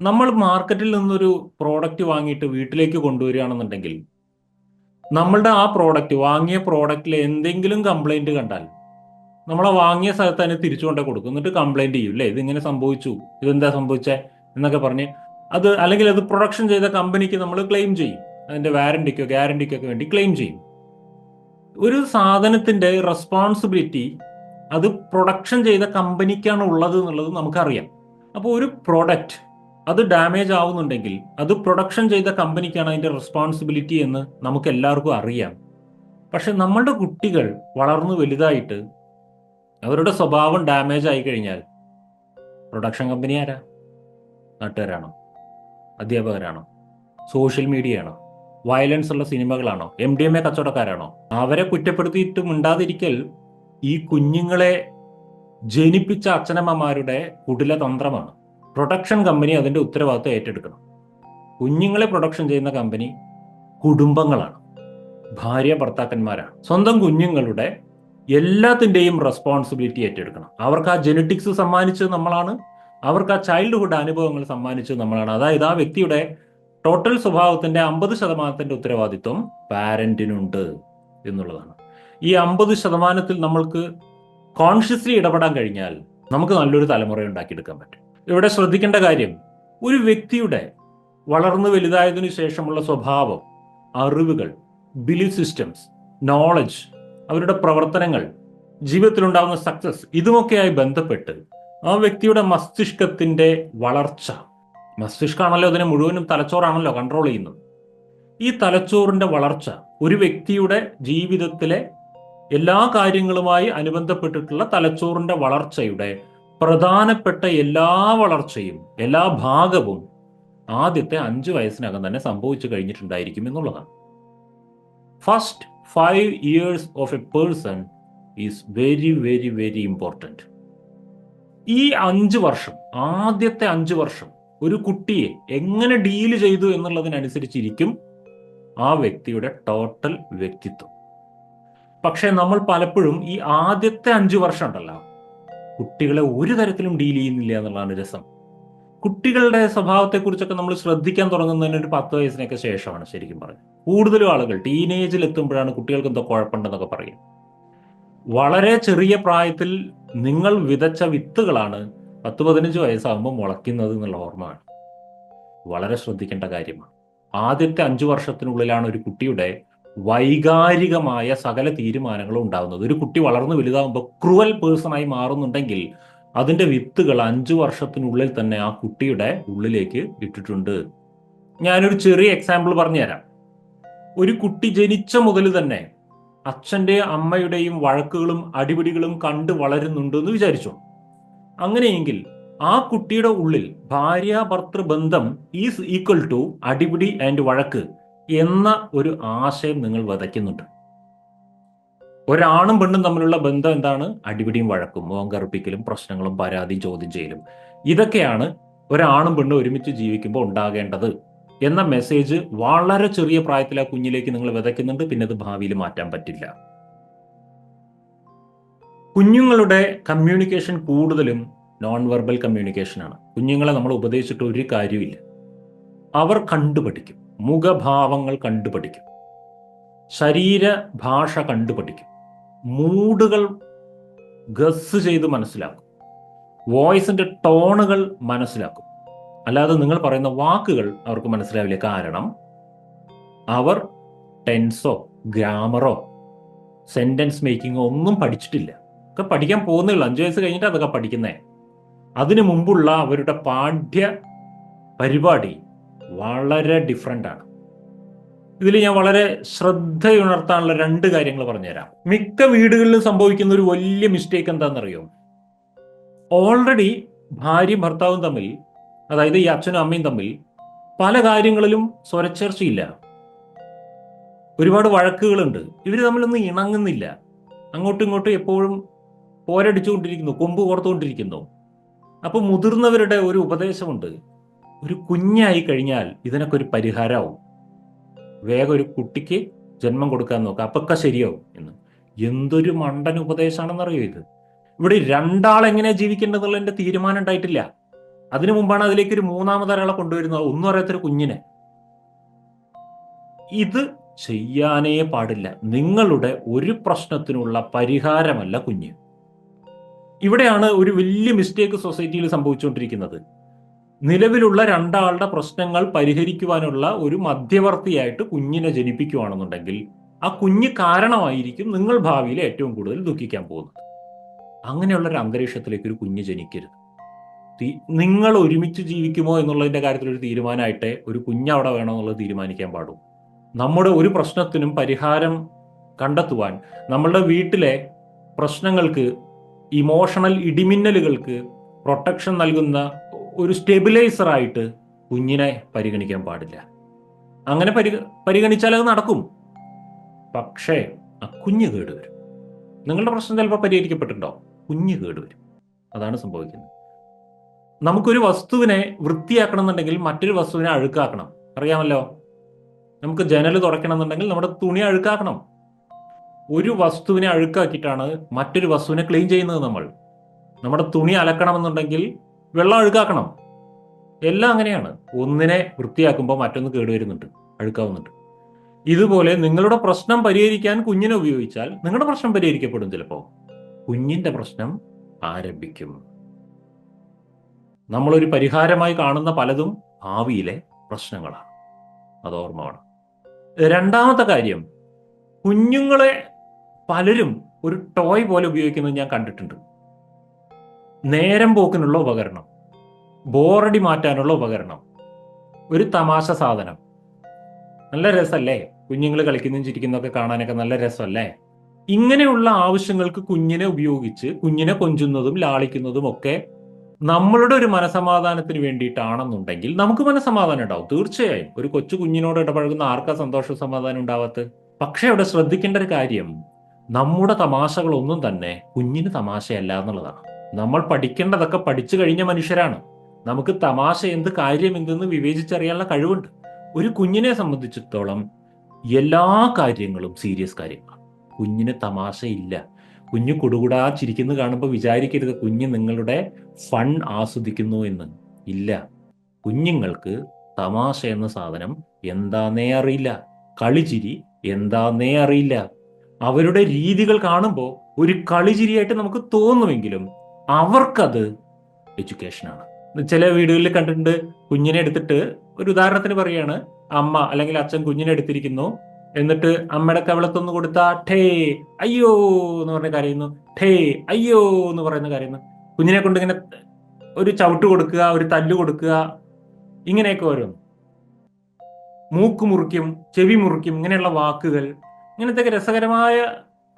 നമ്മൾ മാർക്കറ്റിൽ നിന്നൊരു പ്രോഡക്റ്റ് വാങ്ങിയിട്ട് വീട്ടിലേക്ക് കൊണ്ടുവരികയാണെന്നുണ്ടെങ്കിൽ നമ്മളുടെ ആ പ്രോഡക്റ്റ് വാങ്ങിയ പ്രോഡക്റ്റിൽ എന്തെങ്കിലും കംപ്ലൈന്റ് കണ്ടാൽ നമ്മൾ ആ വാങ്ങിയ സ്ഥലത്ത് തന്നെ തിരിച്ചു കൊണ്ടേ കൊടുക്കും. എന്നിട്ട് കംപ്ലൈന്റ് ചെയ്യും. അല്ലേ ഇതിങ്ങനെ സംഭവിച്ചു. ഇതെന്താ സംഭവിച്ചേ? എന്നൊക്കെ പറഞ്ഞ് അത് അല്ലെങ്കിൽ അത് പ്രൊഡക്ഷൻ ചെയ്ത കമ്പനിക്ക് നമ്മൾ ക്ലെയിം ചെയ്യും. അതിന്റെ വാരണ്ടിക്കോ ഗ്യാരണ്ടിക്കോ ഒക്കെ വേണ്ടി ക്ലെയിം ചെയ്യും. ഒരു സാധനത്തിന്റെ റെസ്പോൺസിബിലിറ്റി അത് പ്രൊഡക്ഷൻ ചെയ്ത കമ്പനിക്കാണ് ഉള്ളത് എന്നുള്ളത് നമുക്കറിയാം. അപ്പോൾ ഒരു പ്രോഡക്റ്റ് അത് ഡാമേജ് ആവുന്നുണ്ടെങ്കിൽ അത് പ്രൊഡക്ഷൻ ചെയ്ത കമ്പനിക്കാണ് അതിന്റെ റെസ്പോൺസിബിലിറ്റി എന്ന് നമുക്ക് എല്ലാവർക്കും അറിയാം. പക്ഷെ നമ്മളുടെ കുട്ടികൾ വളർന്നു വലുതായിട്ട് അവരുടെ സ്വഭാവം ഡാമേജ് ആയി കഴിഞ്ഞാൽ പ്രൊഡക്ഷൻ കമ്പനി ആരാ? നാട്ടുകാരാണോ? അധ്യാപകരാണോ? സോഷ്യൽ മീഡിയ ആണോ? വയലൻസ് ഉള്ള സിനിമകളാണോ? എം ഡി എം എ കച്ചവടക്കാരാണോ? അവരെ കുറ്റപ്പെടുത്തിയിട്ട് മിണ്ടാതിരിക്കൽ ഈ കുഞ്ഞുങ്ങളെ ജനിപ്പിച്ച അച്ഛനമ്മമാരുടെ കുടില തന്ത്രമാണ് പ്രൊഡക്ഷൻ കമ്പനി അതിന്റെ ഉത്തരവാദിത്വം ഏറ്റെടുക്കണം. കുഞ്ഞുങ്ങളെ പ്രൊഡക്ഷൻ ചെയ്യുന്ന കമ്പനി കുടുംബങ്ങളാണ്. ഭാര്യ ഭർത്താക്കന്മാരാണ്. സ്വന്തം കുഞ്ഞുങ്ങളുടെ എല്ലാത്തിന്റെയും റെസ്പോൺസിബിലിറ്റി ഏറ്റെടുക്കണം. അവർക്ക് ആ ജെനറ്റിക്സ് സമ്മാനിച്ചത് നമ്മളാണ്. അവർക്ക് ആ ചൈൽഡ്ഹുഡ് അനുഭവങ്ങൾ സമ്മാനിച്ചത് നമ്മളാണ്. അതായത് ആ വ്യക്തിയുടെ ടോട്ടൽ സ്വഭാവത്തിന്റെ അമ്പത് ശതമാനത്തിന്റെ ഉത്തരവാദിത്വം പാരന്റിനുണ്ട് എന്നുള്ളതാണ്. ഈ അമ്പത് ശതമാനത്തിൽ നമ്മൾക്ക് കോൺഷ്യസ്ലി ഇടപെടാൻ കഴിഞ്ഞാൽ നമുക്ക് നല്ലൊരു തലമുറ ഉണ്ടാക്കിയെടുക്കാൻ പറ്റും. ഇവിടെ ശ്രദ്ധിക്കേണ്ട കാര്യം ഒരു വ്യക്തിയുടെ വളർന്നു വലുതായതിനു ശേഷമുള്ള സ്വഭാവം അറിവുകൾ ബിലീഫ് സിസ്റ്റംസ് നോളജ് അവരുടെ പ്രവർത്തനങ്ങൾ ജീവിതത്തിലുണ്ടാകുന്ന സക്സസ് ഇതുമൊക്കെയായി ബന്ധപ്പെട്ട് ആ വ്യക്തിയുടെ മസ്തിഷ്കത്തിന്റെ വളർച്ച മസ്തിഷ്കമാണല്ലോ അതിനെ മുഴുവനും തലച്ചോറാണല്ലോ കൺട്രോൾ ചെയ്യുന്നത്. ഈ തലച്ചോറിന്റെ വളർച്ച ഒരു വ്യക്തിയുടെ ജീവിതത്തിലെ എല്ലാ കാര്യങ്ങളുമായി അനുബന്ധപ്പെട്ടിട്ടുള്ള തലച്ചോറിന്റെ വളർച്ചയുടെ പ്രധാനപ്പെട്ട എല്ലാ വളർച്ചയും എല്ലാ ഭാഗവും ആദ്യത്തെ അഞ്ച് വയസ്സിനകം തന്നെ സംഭവിച്ചു കഴിഞ്ഞിട്ടുണ്ടായിരിക്കും എന്നുള്ളതാണ്. First five years of a person is very very very important ഈ അഞ്ച് വർഷം ആദ്യത്തെ അഞ്ച് വർഷം ഒരു കുട്ടിയെ എങ്ങനെ ഡീൽ ചെയ്തു എന്നുള്ളതിനനുസരിച്ചിരിക്കും ആ വ്യക്തിയുടെ ടോട്ടൽ വ്യക്തിത്വം. പക്ഷെ നമ്മൾ പലപ്പോഴും ഈ ആദ്യത്തെ അഞ്ച് വർഷം ഉണ്ടല്ലോ കുട്ടികളെ ഒരു തരത്തിലും ഡീൽ ചെയ്യുന്നില്ല എന്നുള്ളതാണ് രസം. കുട്ടികളുടെ സ്വഭാവത്തെക്കുറിച്ചൊക്കെ നമ്മൾ ശ്രദ്ധിക്കാൻ തുടങ്ങുന്നതിന് ഒരു പത്ത് വയസ്സിനൊക്കെ ശേഷമാണ് ശരിക്കും പറഞ്ഞു കൂടുതലും ആളുകൾ ടീനേജിൽ എത്തുമ്പോഴാണ് കുട്ടികൾക്ക് എന്തോ കുഴപ്പമുണ്ടെന്നൊക്കെ പറയും വളരെ ചെറിയ പ്രായത്തിൽ നിങ്ങൾ വിതച്ച വിത്തുകളാണ് പത്ത് പതിനഞ്ച് വയസ്സാകുമ്പോൾ മുളയ്ക്കുന്നത് എന്നുള്ള ഓർമ്മയാണ്. വളരെ ശ്രദ്ധിക്കേണ്ട കാര്യമാണ്. ആദ്യത്തെ അഞ്ചു വർഷത്തിനുള്ളിലാണ് ഒരു കുട്ടിയുടെ വൈകാരികമായ സകല തീരുമാനങ്ങളും ഉണ്ടാകുന്നത് ഒരു കുട്ടി വളർന്നു വലുതാകുമ്പോൾ ക്രൂവൽ പേഴ്സണായി മാറുന്നുണ്ടെങ്കിൽ അതിന്റെ വിത്തുകൾ അഞ്ചു വർഷത്തിനുള്ളിൽ തന്നെ ആ കുട്ടിയുടെ ഉള്ളിലേക്ക് ഇട്ടിട്ടുണ്ട്. ഞാനൊരു ചെറിയ എക്സാമ്പിൾ പറഞ്ഞുതരാം. ഒരു കുട്ടി ജനിച്ച മുതൽ തന്നെ അച്ഛന്റെ അമ്മയുടെയും വഴക്കുകളും അടിപിടികളും കണ്ട് വളരുന്നുണ്ട് എന്ന് വിചാരിച്ചു? അങ്ങനെയെങ്കിൽ ആ കുട്ടിയുടെ ഉള്ളിൽ ഭാര്യ ഭർത്തൃ ബന്ധം ഈസ് ഈക്വൽ ടു അടിപിടി ആൻഡ് വഴക്ക് എന്ന ഒരു ആശയം നിങ്ങൾ വതയ്ക്കുന്നുണ്ട്. ഒരാണും പെണ്ണും തമ്മിലുള്ള ബന്ധം എന്താണ്? അടിപിടിയും വഴക്കും മുഖം കറുപ്പിക്കലും പ്രശ്നങ്ങളും പരാതിയും ചോദ്യം ചെയ്യലും. ഇതൊക്കെയാണ് ഒരാണും പെണ്ണും ഒരുമിച്ച് ജീവിക്കുമ്പോൾ ഉണ്ടാകേണ്ടത് എന്ന മെസ്സേജ് വളരെ ചെറിയ പ്രായത്തിൽ ആ കുഞ്ഞിലേക്ക് നിങ്ങൾ വിതയ്ക്കുന്നുണ്ട്. പിന്നെ അത് ഭാവിയിൽ മാറ്റാൻ പറ്റില്ല. കുഞ്ഞുങ്ങളുടെ കമ്മ്യൂണിക്കേഷൻ കൂടുതലും നോൺ വെർബൽ കമ്മ്യൂണിക്കേഷൻ ആണ്. കുഞ്ഞുങ്ങളെ നമ്മൾ ഉപദേശിച്ചിട്ട് ഒരു കാര്യമില്ല അവർ കണ്ടുപഠിക്കും. മുഖഭാവങ്ങൾ കണ്ടുപഠിക്കും. ശരീരഭാഷ കണ്ടുപഠിക്കും. മൂഡുകൾ ഗസ് ചെയ്ത് മനസ്സിലാക്കും. വോയിസിന്റെ ടോണുകൾ മനസ്സിലാക്കും. അല്ലാതെ നിങ്ങൾ പറയുന്ന വാക്കുകൾ അവർക്ക് മനസ്സിലാവില്ല. കാരണം അവർ ടെൻസോ ഗ്രാമറോ സെന്റൻസ് മേക്കിങ്ങോ ഒന്നും പഠിച്ചിട്ടില്ല. ഒക്കെ പഠിക്കാൻ പോകുന്നേ ഉള്ളൂ. അഞ്ചു വയസ്സ് കഴിഞ്ഞിട്ട് അതൊക്കെ പഠിക്കുന്നേ. അതിനു മുമ്പുള്ള അവരുടെ പാഠ്യ പരിപാടി വളരെ ഡിഫറെന്റാണ് ഇതിൽ ഞാൻ വളരെ ശ്രദ്ധയുണർത്താനുള്ള രണ്ട് കാര്യങ്ങൾ പറഞ്ഞുതരാം. മിക്ക വീടുകളിലും സംഭവിക്കുന്ന ഒരു വലിയ മിസ്റ്റേക്ക് എന്താണെന്നറിയോ? ഓൾറെഡി ഭാര്യയും ഭർത്താവും തമ്മിൽ അതായത് ഈ അച്ഛനും അമ്മയും തമ്മിൽ പല കാര്യങ്ങളിലും സ്വരച്ചേർച്ചയില്ല. ഒരുപാട് വഴക്കുകളുണ്ട്. ഇവർ തമ്മിലൊന്നും ഇണങ്ങുന്നില്ല. അങ്ങോട്ടും ഇങ്ങോട്ടും എപ്പോഴും പോരടിച്ചുകൊണ്ടിരിക്കുന്നു കൊമ്പ് കോർത്തുകൊണ്ടിരിക്കുന്നു. അപ്പോൾ മുതിർന്നവരുടെ ഒരു ഉപദേശമുണ്ട്. ഒരു കുഞ്ഞായി കഴിഞ്ഞാൽ ഇതിനൊക്കെ ഒരു പരിഹാരമാവും വേഗം ഒരു കുട്ടിക്ക് ജന്മം കൊടുക്കാൻ നോക്കുക അപ്പൊക്കെ ശരിയാവും എന്ന്. എന്തൊരു മണ്ടൻ ഉപദേശമാണെന്നറിയോ ഇത്? ഇവിടെ രണ്ടാൾ എങ്ങനെ ജീവിക്കേണ്ടതെന്നുള്ളതിന്റെ തീരുമാനം ഉണ്ടായിട്ടില്ല. അതിനു മുമ്പാണ് അതിലേക്ക് ഒരു മൂന്നാമതൊരാളെ കൊണ്ടുവരുന്നത്. ഒന്നും അറിയാത്തൊരു കുഞ്ഞിനെ. ഇത് ചെയ്യാനേ പാടില്ല. നിങ്ങളുടെ ഒരു പ്രശ്നത്തിനുള്ള പരിഹാരമല്ല കുഞ്ഞ്. ഇവിടെയാണ് ഒരു വലിയ മിസ്റ്റേക്ക് സൊസൈറ്റിയിൽ സംഭവിച്ചുകൊണ്ടിരിക്കുന്നത്. നിലവിലുള്ള രണ്ടാളുടെ പ്രശ്നങ്ങൾ പരിഹരിക്കുവാനുള്ള ഒരു മധ്യവർത്തിയായിട്ട് കുഞ്ഞിനെ ജനിപ്പിക്കുകയാണെന്നുണ്ടെങ്കിൽ ആ കുഞ്ഞ് കാരണമായിരിക്കും നിങ്ങൾ ഭാവിയിൽ ഏറ്റവും കൂടുതൽ ദുഃഖിക്കാൻ പോകുന്നത്. അങ്ങനെയുള്ള ഒരു അന്തരീക്ഷത്തിലേക്ക് ഒരു കുഞ്ഞ് ജനിക്കരുത്. നിങ്ങൾ ഒരുമിച്ച് ജീവിക്കുമോ എന്നുള്ളതിന്റെ കാര്യത്തിൽ ഒരു തീരുമാനമായിട്ടേ ഒരു കുഞ്ഞ് അവിടെ വേണോ എന്നുള്ളത് തീരുമാനിക്കാൻ പാടും നമ്മുടെ ഒരു പ്രശ്നത്തിനും പരിഹാരം കണ്ടെത്തുവാൻ നമ്മളുടെ വീട്ടിലെ പ്രശ്നങ്ങൾക്ക് ഇമോഷണൽ ഇടിമിന്നലുകൾക്ക് പ്രൊട്ടക്ഷൻ നൽകുന്ന ഒരു സ്റ്റെബിലൈസറായിട്ട് കുഞ്ഞിനെ പരിഗണിക്കാൻ പാടില്ല. അങ്ങനെ പരി പരിഗണിച്ചാൽ അത് നടക്കും. പക്ഷേ ആ കുഞ്ഞ് കേടുവരും. നിങ്ങളുടെ പ്രശ്നം ചിലപ്പോൾ പരിഹരിക്കപ്പെട്ടിട്ടുണ്ടോ? കുഞ്ഞ് കേടുവരും. അതാണ് സംഭവിക്കുന്നത്. നമുക്കൊരു വസ്തുവിനെ വൃത്തിയാക്കണം എന്നുണ്ടെങ്കിൽ മറ്റൊരു വസ്തുവിനെ അഴുക്കാക്കണം. അറിയാമല്ലോ? നമുക്ക് ജനൽ തുടയ്ക്കണം എന്നുണ്ടെങ്കിൽ നമ്മുടെ തുണി അഴുക്കാക്കണം. ഒരു വസ്തുവിനെ അഴുക്കാക്കിയിട്ടാണ് മറ്റൊരു വസ്തുവിനെ ക്ലീൻ ചെയ്യുന്നത് നമ്മൾ. നമ്മുടെ തുണി അലക്കണമെന്നുണ്ടെങ്കിൽ വെള്ളം അഴുക്കാക്കണം. എല്ലാം അങ്ങനെയാണ്. ഒന്നിനെ വൃത്തിയാക്കുമ്പോൾ മറ്റൊന്ന് കേടുവരുന്നുണ്ട് അഴുക്കാവുന്നുണ്ട്. ഇതുപോലെ നിങ്ങളുടെ പ്രശ്നം പരിഹരിക്കാൻ കുഞ്ഞിനെ ഉപയോഗിച്ചാൽ നിങ്ങളുടെ പ്രശ്നം പരിഹരിക്കപ്പെടും ചിലപ്പോൾ കുഞ്ഞിന്റെ പ്രശ്നം ആരംഭിക്കും. നമ്മളൊരു പരിഹാരമായി കാണുന്ന പലതും ഭാവിയിലെ പ്രശ്നങ്ങളാണ്. അത് ഓർമ്മ വേണം രണ്ടാമത്തെ കാര്യം കുഞ്ഞുങ്ങളെ പലരും ഒരു ടോയ് പോലെ ഉപയോഗിക്കുന്നത് ഞാൻ കണ്ടിട്ടുണ്ട്. നേരം പോക്കിനുള്ള ഉപകരണം. ബോറടി മാറ്റാനുള്ള ഉപകരണം. ഒരു തമാശ സാധനം. നല്ല രസമല്ലേ കുഞ്ഞുങ്ങൾ കളിക്കുന്നതും ചിരിക്കുന്നതൊക്കെ കാണാനൊക്കെ നല്ല രസമല്ലേ? ഇങ്ങനെയുള്ള ആവശ്യങ്ങൾക്ക് കുഞ്ഞിനെ ഉപയോഗിച്ച് കുഞ്ഞിനെ കൊഞ്ചുന്നതും ലാളിക്കുന്നതും ഒക്കെ നമ്മളുടെ ഒരു മനസമാധാനത്തിന് വേണ്ടിയിട്ടാണെന്നുണ്ടെങ്കിൽ നമുക്ക് മനസമാധാനം ഉണ്ടാവും. തീർച്ചയായും. ഒരു കൊച്ചു കുഞ്ഞിനോട് ഇടപഴകുന്ന ആർക്കാ സന്തോഷ സമാധാനം ഉണ്ടാവാത്തത്? പക്ഷേ അവിടെ ശ്രദ്ധിക്കേണ്ട ഒരു കാര്യം. നമ്മുടെ തമാശകളൊന്നും തന്നെ കുഞ്ഞിന് തമാശയല്ല എന്നുള്ളതാണ്. നമ്മൾ പഠിക്കേണ്ടതൊക്കെ പഠിച്ചു കഴിഞ്ഞ മനുഷ്യരാണ്. നമുക്ക് തമാശ എന്ത് കാര്യം എന്തെന്ന് വിവേചിച്ചറിയാനുള്ള കഴിവുണ്ട്. ഒരു കുഞ്ഞിനെ സംബന്ധിച്ചിടത്തോളം എല്ലാ കാര്യങ്ങളും സീരിയസ് കാര്യങ്ങളാണ്. കുഞ്ഞിന് തമാശയില്ല കുഞ്ഞു കുടുകുടാ ചിരിക്കുന്നു കാണുമ്പോൾ വിചാരിക്കരുത് കുഞ്ഞ് നിങ്ങളുടെ ഫൺ ആസ്വദിക്കുന്നു എന്ന്. ഇല്ല. കുഞ്ഞുങ്ങൾക്ക് തമാശ എന്ന സാധനം എന്താന്നേ അറിയില്ല. കളിചിരി എന്താന്നേ അറിയില്ല. അവരുടെ രീതികൾ കാണുമ്പോൾ ഒരു കളിചിരിയായിട്ട് നമുക്ക് തോന്നുമെങ്കിലും അവർക്കത് എഡ്യൂക്കേഷനാണ്. ചില വീടുകളിൽ കണ്ടിട്ടുണ്ട് കുഞ്ഞിനെ എടുത്തിട്ട് ഒരു ഉദാഹരണത്തിന് പറയാണ് അമ്മ അല്ലെങ്കിൽ അച്ഛൻ കുഞ്ഞിനെ എടുത്തിരിക്കുന്നു എന്നിട്ട് അമ്മയുടെ കവളത്തൊന്ന് കൊടുത്ത ഠേ അയ്യോ എന്ന് പറഞ്ഞ കരയുന്നു. ഠേ അയ്യോ എന്ന് പറയുന്ന കരയുന്നു. കുഞ്ഞിനെ കൊണ്ട് ഇങ്ങനെ ഒരു ചവിട്ട് കൊടുക്കുക ഒരു തല്ല് കൊടുക്കുക ഇങ്ങനെയൊക്കെ വരും മൂക്ക് മുറിക്കും ചെവി മുറിക്കും ഇങ്ങനെയുള്ള വാക്കുകൾ ഇങ്ങനത്തെ രസകരമായ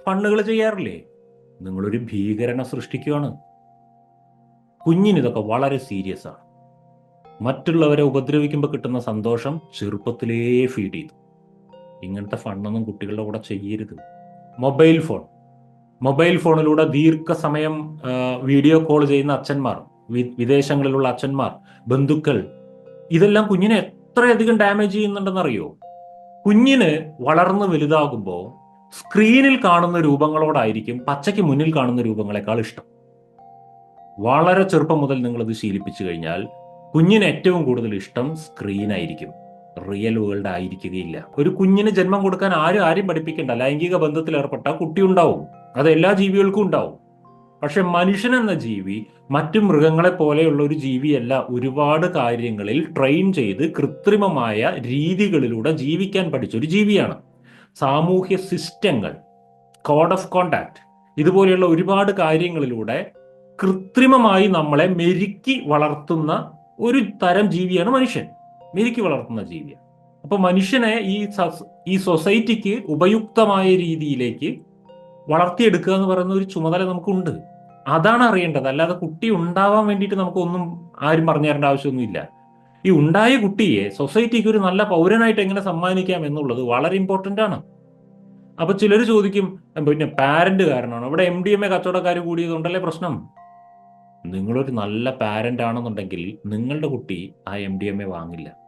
പണ്ണുകൾ ചെയ്യാറില്ലേ? നിങ്ങളൊരു ഭീകരനെ സൃഷ്ടിക്കുകയാണ് കുഞ്ഞിന് ഇതൊക്കെ വളരെ സീരിയസ് ആണ്. മറ്റുള്ളവരെ ഉപദ്രവിക്കുമ്പോൾ കിട്ടുന്ന സന്തോഷം ചെറുപ്പത്തിലേ ഫീഡ് ചെയ്തു. ഇങ്ങനത്തെ ഫണ്ണൊന്നും കുട്ടികളുടെ കൂടെ ചെയ്യരുത്. മൊബൈൽ ഫോൺ മൊബൈൽ ഫോണിലൂടെ ദീർഘസമയം വീഡിയോ കോൾ ചെയ്യുന്ന അച്ഛന്മാർ വിദേശങ്ങളിലുള്ള അച്ഛന്മാർ ബന്ധുക്കൾ ഇതെല്ലാം കുഞ്ഞിനെ എത്രയധികം ഡാമേജ് ചെയ്യുന്നുണ്ടെന്ന് അറിയോ കുഞ്ഞിന് വളർന്ന് വലുതാകുമ്പോൾ സ്ക്രീനിൽ കാണുന്ന രൂപങ്ങളോടായിരിക്കും പച്ചയ്ക്ക് മുന്നിൽ കാണുന്ന രൂപങ്ങളെക്കാൾ ഇഷ്ടം. വളരെ ചെറുപ്പം മുതൽ നിങ്ങളിത് ശീലിപ്പിച്ചു കഴിഞ്ഞാൽ കുഞ്ഞിന് ഏറ്റവും കൂടുതൽ ഇഷ്ടം സ്ക്രീനായിരിക്കും റിയൽ വേൾഡ് ആയിരിക്കുകയില്ല. ഒരു കുഞ്ഞിന് ജന്മം കൊടുക്കാൻ ആരും ആരും പഠിപ്പിക്കേണ്ട. ലൈംഗിക ബന്ധത്തിൽ ഏർപ്പെട്ട കുട്ടി ഉണ്ടാവും. അത് എല്ലാ ജീവികൾക്കും ഉണ്ടാവും. പക്ഷെ മനുഷ്യൻ എന്ന ജീവി മറ്റു മൃഗങ്ങളെ പോലെയുള്ള ഒരു ജീവിയല്ല. ഒരുപാട് കാര്യങ്ങളിൽ ട്രെയിൻ ചെയ്ത് കൃത്രിമമായ രീതികളിലൂടെ ജീവിക്കാൻ പഠിച്ച ഒരു ജീവിയാണ്. സാമൂഹ്യ സിസ്റ്റങ്ങൾ കോഡ് ഓഫ് കോണ്ടാക്ട് ഇതുപോലെയുള്ള ഒരുപാട് കാര്യങ്ങളിലൂടെ കൃത്രിമമായി നമ്മളെ മെരുക്കി വളർത്തുന്ന ഒരു തരം ജീവിയാണ് മനുഷ്യൻ. മെരുക്കി വളർത്തുന്ന ജീവിയാണ്. അപ്പൊ മനുഷ്യനെ ഈ ഈ സൊസൈറ്റിക്ക് ഉപയുക്തമായ രീതിയിലേക്ക് വളർത്തിയെടുക്കുക എന്ന് പറയുന്ന ഒരു ചുമതല നമുക്കുണ്ട്. അതാണ് അറിയേണ്ടത്. അല്ലാതെ കുട്ടി ഉണ്ടാവാൻ വേണ്ടിയിട്ട് നമുക്കൊന്നും ആരും പറഞ്ഞു തരേണ്ട ആവശ്യമൊന്നുമില്ല. ഈ ഉണ്ടായ കുട്ടിയെ സൊസൈറ്റിക്ക് ഒരു നല്ല പൗരനായിട്ട് എങ്ങനെ സമ്മാനിക്കാം എന്നുള്ളത് വളരെ ഇമ്പോർട്ടന്റ് ആണ്. അപ്പൊ ചിലർ ചോദിക്കും പിന്നെ പാരന്റ് കാരണമാണ് ഇവിടെ എം ഡി എം എ കച്ചവടക്കാർ കൂടിയതുകൊണ്ടല്ലേ പ്രശ്നം? നിങ്ങളൊരു നല്ല പാരന്റ് ആണെന്നുണ്ടെങ്കിൽ നിങ്ങളുടെ കുട്ടി ആ എം ഡി എം എ വാങ്ങില്ല.